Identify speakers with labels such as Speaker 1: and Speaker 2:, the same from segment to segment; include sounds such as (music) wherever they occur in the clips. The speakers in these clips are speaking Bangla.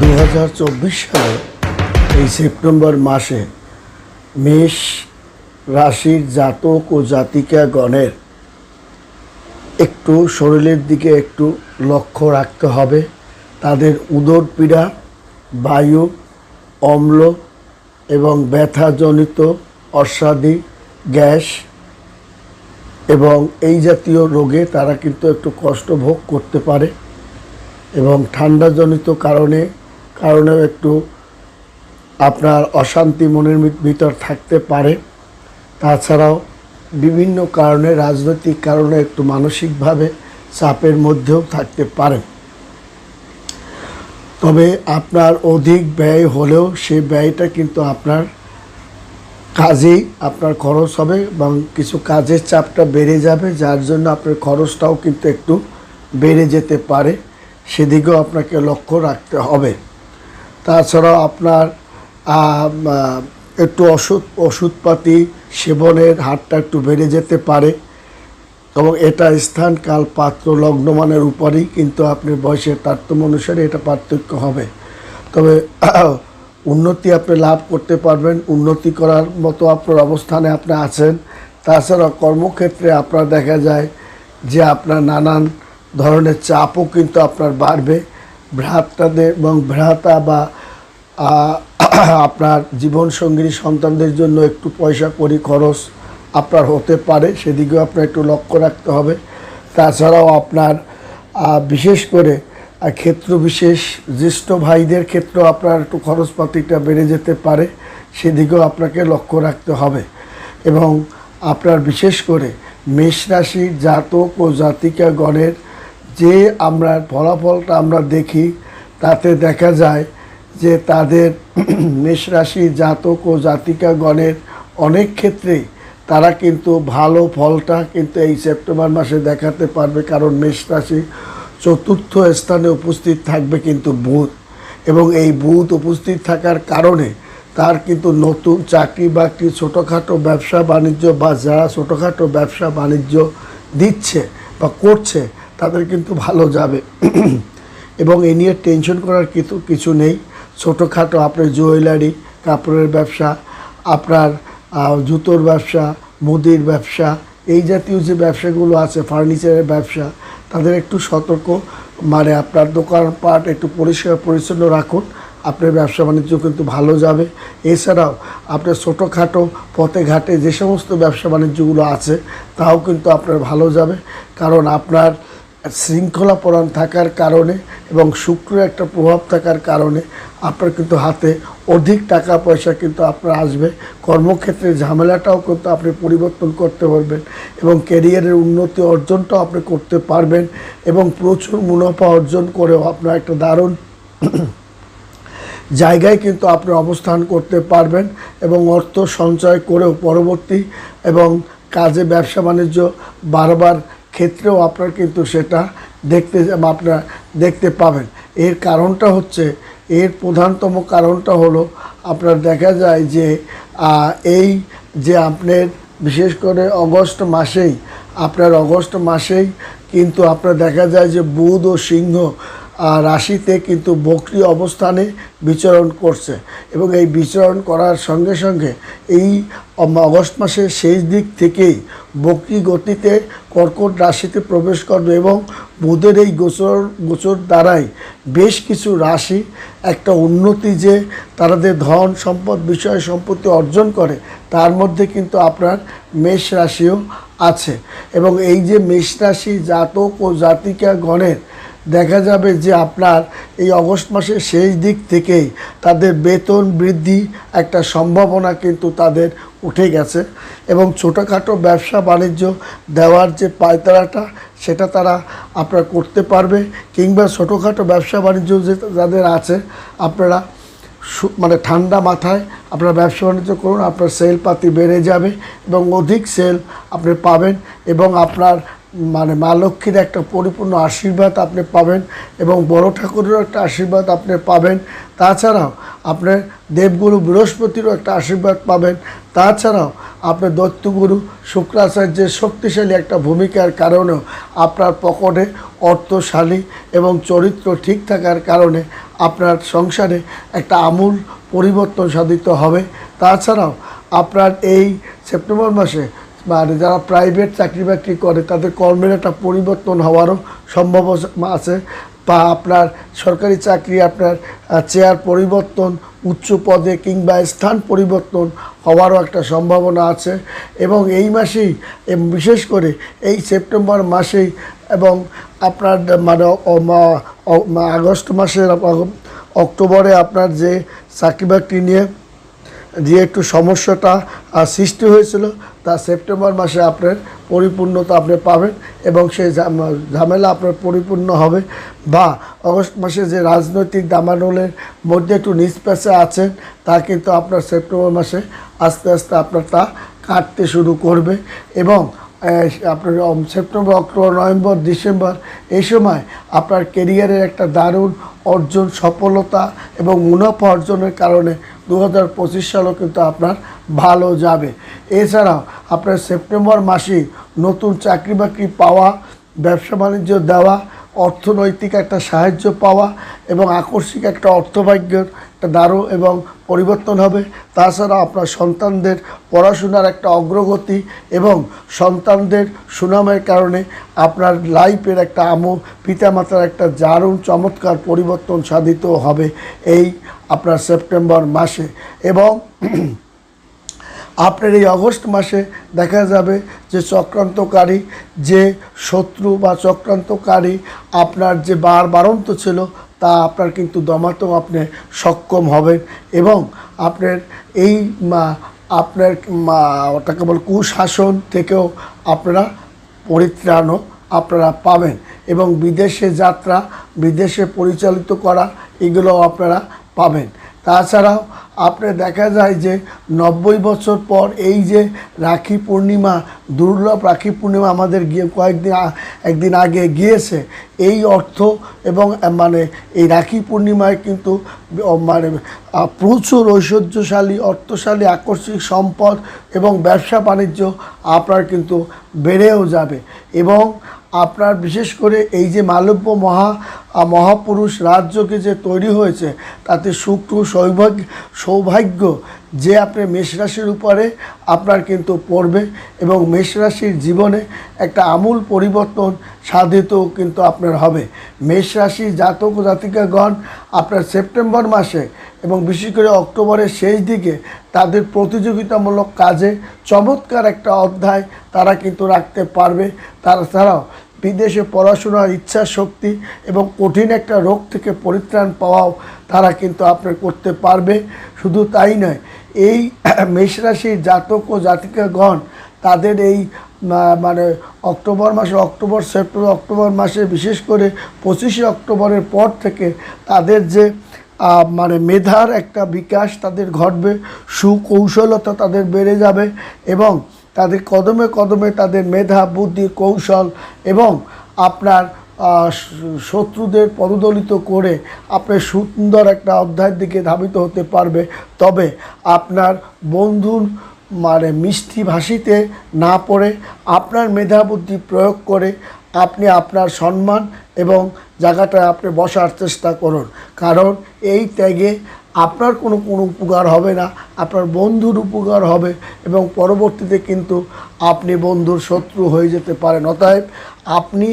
Speaker 1: দু হাজার চব্বিশ সালে এই সেপ্টেম্বর মাসে মেষ রাশির জাতক ও জাতিকা গণের একটু শরীরের দিকে একটু লক্ষ্য রাখতে হবে। তাদের উদর পীড়া, বায়ু, অম্ল এবং ব্যথাজনিত অস্বাদি গ্যাস এবং এই জাতীয় রোগে তারা কিন্তু একটু কষ্ট ভোগ করতে পারে। এবং ঠান্ডাজনিত কারণে, কারণেও একটু আপনার অশান্তি মনের ভিতর থাকতে পারে। তাছাড়াও বিভিন্ন কারণে, রাজনৈতিক কারণে একটু মানসিকভাবে চাপের মধ্যেও থাকতে পারেন তবে আপনার অধিক ব্যয় হলেও সেই ব্যয়টা কিন্তু আপনার কাজেই আপনার খরচ হবে এবং কিছু কাজের চাপটা বেড়ে যাবে, যার জন্য আপনার খরচটাও কিন্তু একটু বেড়ে যেতে পারে। সেদিকেও আপনাকে লক্ষ্য রাখতে হবে। তাছাড়াও আপনার একটু ওষুধ, ওষুধপাতি সেবনের হারটা একটু বেড়ে যেতে পারে। এবং এটা স্থান কাল পাত্র লগ্নমানের উপরেই, কিন্তু আপনি বয়সের তারতম্য অনুসারে এটা পার্থক্য হবে। তবে (clears throat) উন্নতি আপনি লাভ করতে পারবেন, উন্নতি করার মতো আপনার অবস্থানে আপনি আছেন। তাছাড়া কর্মক্ষেত্রে আপনার দেখা যায় যে আপনার নানান ধরনের চাপও কিন্তু আপনার বাড়বে। ভ্রাতাদের এবং ভ্রাতা বা আপনার জীবনসঙ্গী সন্তানদের জন্য একটু পয়সা করি, খরচ আপনার হতে পারে, সেদিকেও আপনার একটু লক্ষ্য রাখতে হবে। তাছাড়াও আপনার বিশেষ করে ক্ষেত্র বিশেষ, জ্যেষ্ঠ ভাইদের ক্ষেত্রেও আপনার একটু খরচপাতিটা বেড়ে যেতে পারে, সেদিকেও আপনাকে লক্ষ্য রাখতে হবে। এবং আপনার বিশেষ করে, মেষ রাশির জাতক ও জাতিকা গণের যে আমরা ফলাফলটা আমরা দেখি, তাতে দেখা যায় যে তাদের (clears throat) মেষ রাশি জাতক ও জাতিকা গণের অনেক ক্ষেত্রেই তারা কিন্তু ভালো ফলটা কিন্তু এই সেপ্টেম্বর মাসে দেখাতে পারবে, কারণ মেষ রাশি চতুর্থ স্থানে উপস্থিত থাকবে কিন্তু বুধ। এবং এই বুধ উপস্থিত থাকার কারণে তার কিন্তু নতুন চাকরি বাকরি ছোটোখাটো ব্যবসা বাণিজ্য বা যারা ছোটোখাটো ব্যবসা বাণিজ্য দিচ্ছে বা করছে তাদের কিন্তু ভালো যাবে। এবং এ নিয়ে টেনশন করার কিছু কিছু নেই। ছোটোখাটো আপনার জুয়েলারি কাপড়ের ব্যবসা, আপনার জুতোর ব্যবসা, মুদির ব্যবসা, এই জাতীয় যে ব্যবসাগুলো আছে ফার্নিচারের ব্যবসা, তাদের একটু সতর্ক। মানে আপনার দোকানপাট একটু পরিষ্কার পরিচ্ছন্ন রাখুন। আপনার ব্যবসা বাণিজ্য কিন্তু ভালো যাবে। এছাড়াও আপনার ছোটোখাটো পথে ঘাটে যে সমস্ত ব্যবসা বাণিজ্যগুলো আছে, তাও কিন্তু আপনার ভালো যাবে। কারণ আপনার শৃঙ্খলাপরায়ণ থাকার কারণে এবং শুক্র একটা প্রভাব থাকার কারণে আপনার কিন্তু হাতে অধিক টাকা পয়সা কিন্তু আপনার আসবে। কর্মক্ষেত্রে ঝামেলাটাও কিন্তু আপনি পরিবর্তন করতে পারবেন এবং ক্যারিয়ারের উন্নতি অর্জনটাও আপনি করতে পারবেন এবং প্রচুর মুনাফা অর্জন করেও আপনার একটা দারুণ জায়গায় কিন্তু আপনি অবস্থান করতে পারবেন এবং অর্থ সঞ্চয় করেও পরবর্তী এবং কাজে ব্যবসা বাণিজ্য বারবার ক্ষেত্রেও আপনার কিন্তু সেটা দেখতে আপনার দেখতে পাবেন। এর কারণটা হচ্ছে, এর প্রধানতম কারণটা হলো, আপনার দেখা যায় যে এই যে আপনার বিশেষ করে অগস্ট মাসেই, আপনার অগস্ট মাসেই কিন্তু আপনার দেখা যায় যে বুধ ও সিংহ রাশিতে কিন্তু বক্রি অবস্থানে বিচরণ করছে এবং এই বিচরণ করার সঙ্গে সঙ্গে এই অগস্ট মাসের শেষ দিক থেকেই বক্রি গতিতে কর্কট রাশিতে প্রবেশ করবে এবং বুধের এই গোচর গোচর দ্বারাই বেশ কিছু রাশি একটা উন্নতি যে তাদের ধন সম্পদ বিষয় সম্পত্তি অর্জন করে, তার মধ্যে কিন্তু আপনার মেষ রাশিও আছে। এবং এই যে মেষ রাশি জাতক ও জাতিকা গণের দেখা যাবে যে আপনার এই অগস্ট মাসের শেষ দিক থেকেই তাদের বেতন বৃদ্ধি একটা সম্ভাবনা কিন্তু তাদের উঠে গেছে এবং ছোটোখাটো ব্যবসা বাণিজ্য দেওয়ার যে পায়তারাটা, সেটা তারা আপনারা করতে পারবে কিংবা ছোটোখাটো ব্যবসা বাণিজ্য যে যাদের আছে, আপনারা মানে ঠান্ডা মাথায় আপনার ব্যবসা বাণিজ্য করুন, আপনার সেল পাতি বেড়ে যাবে এবং অধিক সেল আপনি পাবেন এবং আপনার মানে মা লক্ষ্মীর একটা পরিপূর্ণ আশীর্বাদ আপনি পাবেন এবং বড় ঠাকুরেরও একটা আশীর্বাদ আপনি পাবেন। তাছাড়াও আপনার দেবগুরু বৃহস্পতিরও একটা আশীর্বাদ পাবেন। তাছাড়াও আপনার দত্তগুরু শুক্রাচার্যের শক্তিশালী একটা ভূমিকার কারণেও আপনার পকেটে অর্থশালী এবং চরিত্র ঠিক থাকার কারণে আপনার সংসারে একটা আমূল পরিবর্তন সাধিত হবে। তাছাড়াও আপনার এই সেপ্টেম্বর মাসে মানে যারা প্রাইভেট চাকরি বাকরি করে, তাদের কর্মের একটা পরিবর্তন হওয়ারও সম্ভব আছে বা আপনার সরকারি চাকরি আপনার চেয়ার পরিবর্তন, উচ্চ পদে কিংবা স্থান পরিবর্তন হওয়ারও একটা সম্ভাবনা আছে। এবং এই মাসেই বিশেষ করে এই সেপ্টেম্বর মাসেই এবং আপনার মানে আগস্ট মাসের অক্টোবরে আপনার যে চাকরি বাকরি নিয়ে যে একটু সমস্যাটা সৃষ্টি হয়েছিল, তা সেপ্টেম্বর মাসে আপনার পরিপূর্ণতা আপনি পাবেন এবং সেই ঝাম- ঝামেলা আপনার পরিপূর্ণ হবে বা অগস্ট মাসে যে রাজনৈতিক দামানলের মধ্যে একটু নিষ্পেষে আছেন, তা কিন্তু আপনার সেপ্টেম্বর মাসে আস্তে আস্তে আপনার তা কাটতে শুরু করবে এবং আপনার সেপ্টেম্বর, অক্টোবর, নভেম্বর, ডিসেম্বর, এই সময় আপনার কেরিয়ারের একটা দারুণ অর্জন, সফলতা এবং মুনাফা অর্জনের কারণে দু হাজার পঁচিশ সালও কিন্তু আপনার ভালো যাবে। এছাড়াও আপনার সেপ্টেম্বর মাসে নতুন চাকরি বাকরি পাওয়া, ব্যবসা বাণিজ্য দেওয়া, অর্থনৈতিক একটা সাহায্য পাওয়া এবং আকস্মিক একটা অর্থভাগ্যের একটা দারুণ এবং পরিবর্তন হবে। তাছাড়া আপনার সন্তানদের পড়াশোনার একটা অগ্রগতি এবং সন্তানদের সুনামের কারণে আপনার লাইফের একটা আমো পিতামাতার একটা দারুণ চমৎকার পরিবর্তন সাধিত হবে এই আপনার সেপ্টেম্বর মাসে। এবং আপনার এই অগস্ট মাসে দেখা যাবে যে চক্রান্তকারী, যে শত্রু বা চক্রান্তকারী আপনার যে বার বারন্ত ছিল তা আপনার কিন্তু দমাতেও আপনি সক্ষম হবেন এবং আপনার এই আপনার ওটাকে বল কুশাসন থেকেও আপনারা পরিত্রাণও আপনারা পাবেন এবং বিদেশে যাত্রা, বিদেশে পরিচালিত করা, এগুলোও আপনারা পাবেন। তাছাড়াও আপনার দেখা যায় যে নব্বই বছর পর এই যে রাখি পূর্ণিমা, দুর্লভ রাখি পূর্ণিমা আমাদের গিয়ে কয়েকদিন একদিন আগে গিয়েছে, এই অর্থ এবং মানে এই রাখি পূর্ণিমায় কিন্তু মানে প্রচুর ঐশ্বর্যশালী, অর্থশালী, আকস্মিক সম্পদ এবং ব্যবসা বাণিজ্য আপনার কিন্তু বেড়েও যাবে এবং আপনার বিশেষ করে এই যে মালব্য মহা মহাপুরুষ রাজ্যকে যে তৈরি হয়েছে, তাতে শুক্র সৌভাগ্য সৌভাগ্য যে আপনি মেষরাশির উপরে আপনার কিন্তু পড়বে এবং মেষরাশির জীবনে একটা আমূল পরিবর্তন সাধিত কিন্তু আপনার হবে। মেষ রাশি জাতক জাতিকাগণ আপনার সেপ্টেম্বর মাসে এবং বিশেষ করে অক্টোবরের শেষ দিকে তাদের প্রতিযোগিতামূলক কাজে চমৎকার একটা অধ্যায় তারা কিন্তু রাখতে পারবে। তাছাড়াও বিদেশে পড়াশোনার ইচ্ছা শক্তি এবং কঠিন একটা রোগ থেকে পরিত্রাণ পাওয়াও তারা কিন্তু আপনার করতে পারবে। শুধু তাই নয়, এই মেষরাশির জাতক ও জাতিকাগণ তাদের এই মানে অক্টোবর মাসে, অক্টোবর, সেপ্টেম্বর, অক্টোবর মাসে, বিশেষ করে পঁচিশে অক্টোবরের পর থেকে তাদের যে মানে মেধার একটা বিকাশ তাদের ঘটবে, সুকৌশলতা তাদের বেড়ে যাবে এবং তাদের কদমে কদমে তাদের মেধা, বুদ্ধি, কৌশল এবং আপনার শত্রুদের পদদলিত করে আপনি সুন্দর একটা অধ্যায়ের দিকে ধাবিত হতে পারবে। তবে আপনার বন্ধুর মানে মিষ্টি ভাষিতে না পড়ে আপনার মেধা বুদ্ধি প্রয়োগ করে আপনি আপনার সম্মান এবং জায়গাটায় আপনি বসার চেষ্টা করুন। কারণ এই ত্যাগে আপনার কোনো কোনো উপকার হবে না, আপনার বন্ধুর উপকার হবে এবং পরবর্তীতে কিন্তু আপনি বন্ধুর শত্রু হয়ে যেতে পারেন। অতএব আপনি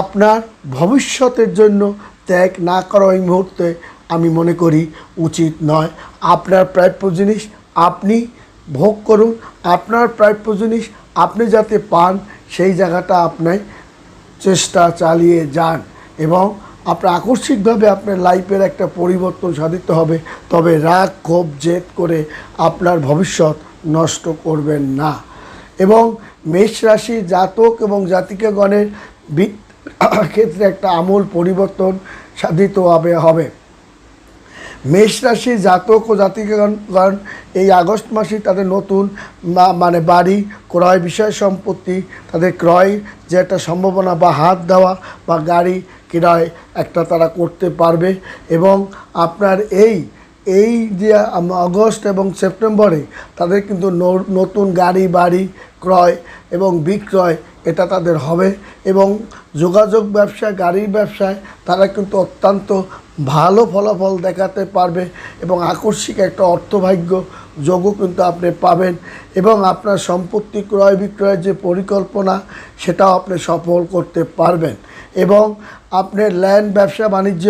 Speaker 1: আপনার ভবিষ্যতের জন্য ত্যাগ না করা এই মুহূর্তে আমি মনে করি উচিত নয়। আপনার প্রাপ্য জিনিস আপনি ভোগ করুন। আপনার প্রাপ্য জিনিস আপনি যাতে পান, সেই জায়গাটা আপনার চেষ্টা চালিয়ে যান এবং আপনার আকস্মিকভাবে আপনার লাইফের একটা পরিবর্তন সাধিত হবে, তবে রাগ, ক্ষোভ, জেদ করে আপনার ভবিষ্যৎ নষ্ট করবেন না। এবং মেষ রাশি জাতক এবং জাতিকাগণের (coughs) ক্ষেত্রে একটা আমূল পরিবর্তন সাধিত হবে। মেষ রাশি জাতক ও জাতিকাগণ গণ এই আগস্ট মাসে তাদের নতুন মানে বাড়ি, ক্রয় বিষয় সম্পত্তি, তাদের ক্রয় যে একটা সম্ভাবনা বা হাত দেওয়া বা গাড়ি ক্রয় একটা তারা করতে পারবে এবং আপনার এই এই যে আগস্ট এবং সেপ্টেম্বরে তাদের কিন্তু নতুন গাড়ি, বাড়ি, ক্রয় এবং বিক্রয় এটা তাদের হবে এবং যোগাযোগ ব্যবসায়, গাড়ির ব্যবসায় তারা কিন্তু অত্যন্ত ভালো ফলাফল দেখাতে পারবে এবং আকস্মিক একটা অর্থভাগ্য যোগও কিন্তু আপনি পাবেন এবং আপনার সম্পত্তি ক্রয় বিক্রয়ের যে পরিকল্পনা, সেটাও আপনি সফল করতে পারবেন এবং আপনার ল্যান্ড ব্যবসা বাণিজ্য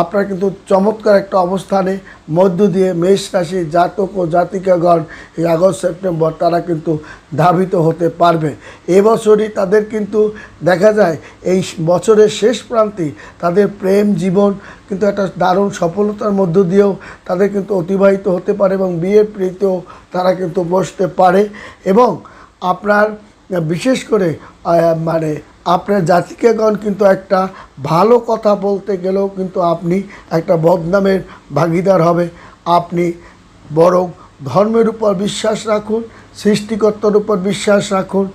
Speaker 1: আপনার কিন্তু চমৎকার একটা অবস্থানে মধ্য দিয়ে মেষ রাশি জাতক ও জাতিকাগণ এই আগস্ট, সেপ্টেম্বর তারা কিন্তু ধাবিত হতে পারবে। এবছরই তাদের কিন্তু দেখা যায় এই বছরের শেষ প্রান্তে তাদের প্রেম, জীবন কিন্তু একটা দারুণ সফলতার মধ্য দিয়েও তাদের কিন্তু অতিবাহিত হতে পারে এবং বিয়ের প্রীতিও তারা কিন্তু বসতে পারে। এবং আপনার, বিশেষ করে মানে আপনার জাতিকেগণ কিন্তু একটা ভালো কথা বলতে গেলেও কিন্তু আপনি একটা বদনামের ভাগিদার হবে আপনি বরং ধর্মের উপর বিশ্বাস রাখুন, সৃষ্টিকর্তার উপর বিশ্বাস রাখুন।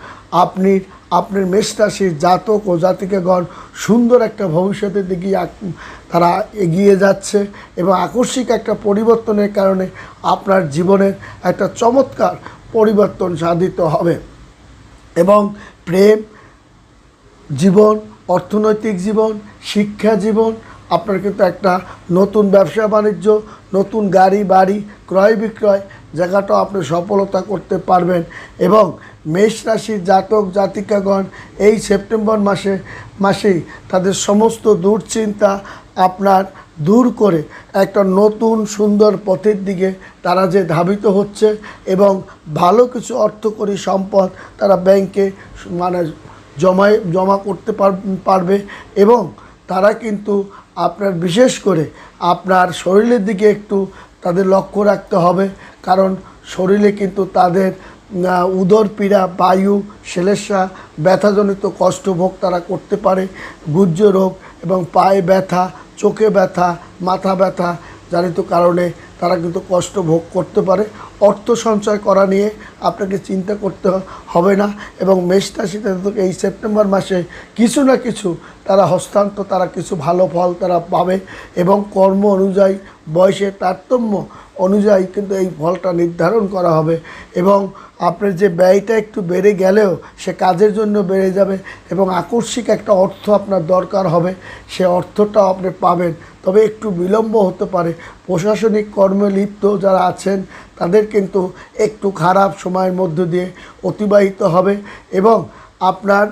Speaker 1: আপনি আপনার মেষরাশির জাতক ও জাতিকেগণ সুন্দর একটা ভবিষ্যতের দিকে তারা এগিয়ে যাচ্ছে এবং আকস্মিক একটা পরিবর্তনের কারণে আপনার জীবনের একটা চমৎকার পরিবর্তন সাধিত হবে। এবং প্রেম, জীবন, অর্থনৈতিক জীবন, শিক্ষা জীবন, আপনার কিন্তু একটা নতুন ব্যবসা বাণিজ্য নতুন গাড়ি বাড়ি ক্রয় বিক্রয় জায়গাটাও আপনি সফলতা করতে পারবেন। এবং মেষ রাশির জাতক, জাতিকাগণ এই সেপ্টেম্বর মাসে, মাসেই তাদের সমস্ত দুশ্চিন্তা আপনার দূর করে একটা নতুন সুন্দর পথের দিকে তারা যে ধাবিত হচ্ছে এবং ভালো কিছু অর্থকরী সম্পদ তারা ব্যাংকে মানে জমায় জমা করতে পার- পারবে এবং তারা কিন্তু আপনার বিশেষ করে আপনার শরীরের দিকে একটু তাদের লক্ষ্য রাখতে হবে। কারণ শরীরে কিন্তু তাদের উদর পীড়া, বায়ু, শ্লেষা, ব্যথাজনিত কষ্টভোগ তারা করতে পারে। গুজ্জ রোগ এবং পায়ে ব্যথা, চোখে ব্যথা, মাথা ব্যথা জানিত কারণে তারা কিন্তু কষ্ট ভোগ করতে পারে। অর্থ সঞ্চয় করা নিয়ে আপনাকে চিন্তা করতে হবে না এবং মেষরাশিতে এই সেপ্টেম্বর মাসে কিছু না কিছু তারা হস্তান্তর, তারা কিছু ভালো ফল তারা পাবে এবং কর্ম অনুযায়ী বয়সের তারতম্য অনুযায়ী কিন্তু এই ফলটা নির্ধারণ করা হবে এবং আপনার যে ব্যয়টা একটু বেড়ে গেলেও সে কাজের জন্য বেড়ে যাবে এবং আকস্মিক একটা অর্থ আপনার দরকার হবে, সে অর্থটাও আপনি পাবেন। তবে একটু বিলম্ব হতে পারে। প্রশাসনিক কর্মে লিপ্ত যারা আছেন, তাদের কিন্তু একটু খারাপ সময়ের মধ্য দিয়ে অতিবাহিত হবে এবং আপনার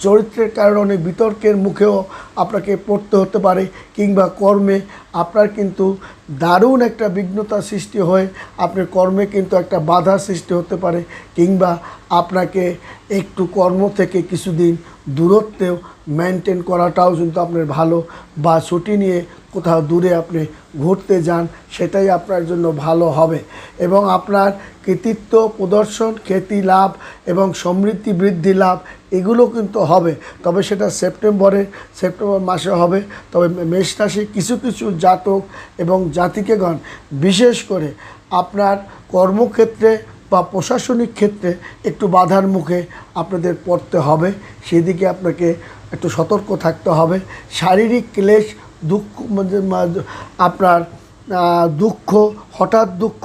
Speaker 1: চরিত্রের কারণে বিতর্কের মুখেও আপনাকে পড়তে হতে পারে কিংবা কর্মে আপনার কিন্তু দারুণ একটা বিঘ্নতা সৃষ্টি হয়ে। আপনার কর্মে কিন্তু একটা বাধা সৃষ্টি হতে পারে কিংবা আপনাকে একটু কর্ম থেকে কিছুদিন দূরত্বেও মেনটেন করাটাও কিন্তু আপনার ভালো বা ছুটি নিয়ে কোথাও দূরে আপনি ঘুরতে যান, সেটাই আপনার জন্য ভালো হবে। এবং আপনার কৃতিত্ব প্রদর্শন, খ্যাতি লাভ এবং সমৃদ্ধি বৃদ্ধি লাভ, এগুলো কিন্তু হবে। তবে সেটা সেপ্টেম্বরে সেপ্টেম্বর মাসে হবে। তবে মেষ রাশি কিছু কিছু জাতক এবং জাতিকেগণ বিশেষ করে আপনার কর্মক্ষেত্রে বা প্রশাসনিক ক্ষেত্রে একটু বাধার মুখে আপনাদের পড়তে হবে। সেদিকে আপনাকে একটু সতর্ক থাকতে হবে। শারীরিক ক্লেশ, দুঃখ মানে আপনার দুঃখ, হঠাৎ দুঃখ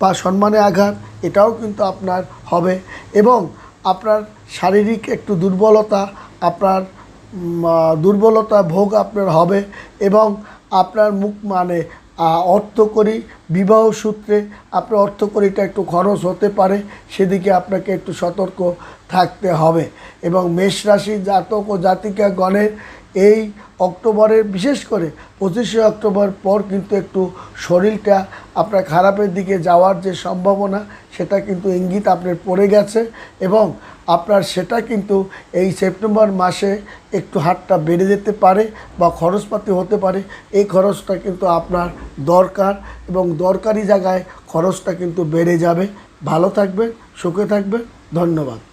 Speaker 1: বা সম্মানে আঘাত, এটাও কিন্তু আপনার হবে। এবং আপনার শারীরিক একটু দুর্বলতা, আপনার দুর্বলতা ভোগ আপনার হবে। এবং আপনার মুখ মানে অর্থকরী বিবাহ সূত্রে আপনার অর্থকরীটা একটু খরচ হতে পারে, সেদিকে আপনাকে একটু সতর্ক থাকতে হবে। এবং মেষ রাশি জাতক ও জাতিকা গণের এই অক্টোবরের, বিশেষ করে পঁচিশে অক্টোবর পর কিন্তু একটু শরীরটা আপনার খারাপের দিকে যাওয়ার যে সম্ভাবনা, সেটা কিন্তু ইঙ্গিত আপনার পড়ে গেছে এবং আপনার সেটা কিন্তু এই সেপ্টেম্বর মাসে একটু হাতটা বেড়ে যেতে পারে বা খরচপাতি হতে পারে। এই খরচটা কিন্তু আপনার দরকার এবং দরকারি জায়গায় খরচটা কিন্তু বেড়ে যাবে। ভালো থাকবেন, সুখে থাকবেন। ধন্যবাদ।